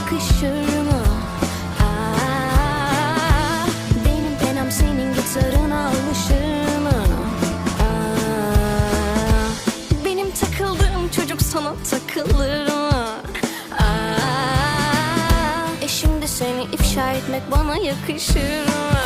yakışır mı? Aa, benim penam senin gitarına alışır? Aa, benim takıldığım çocuk sana takılır mı? Aa, e şimdi seni ifşa etmek bana yakışır mı?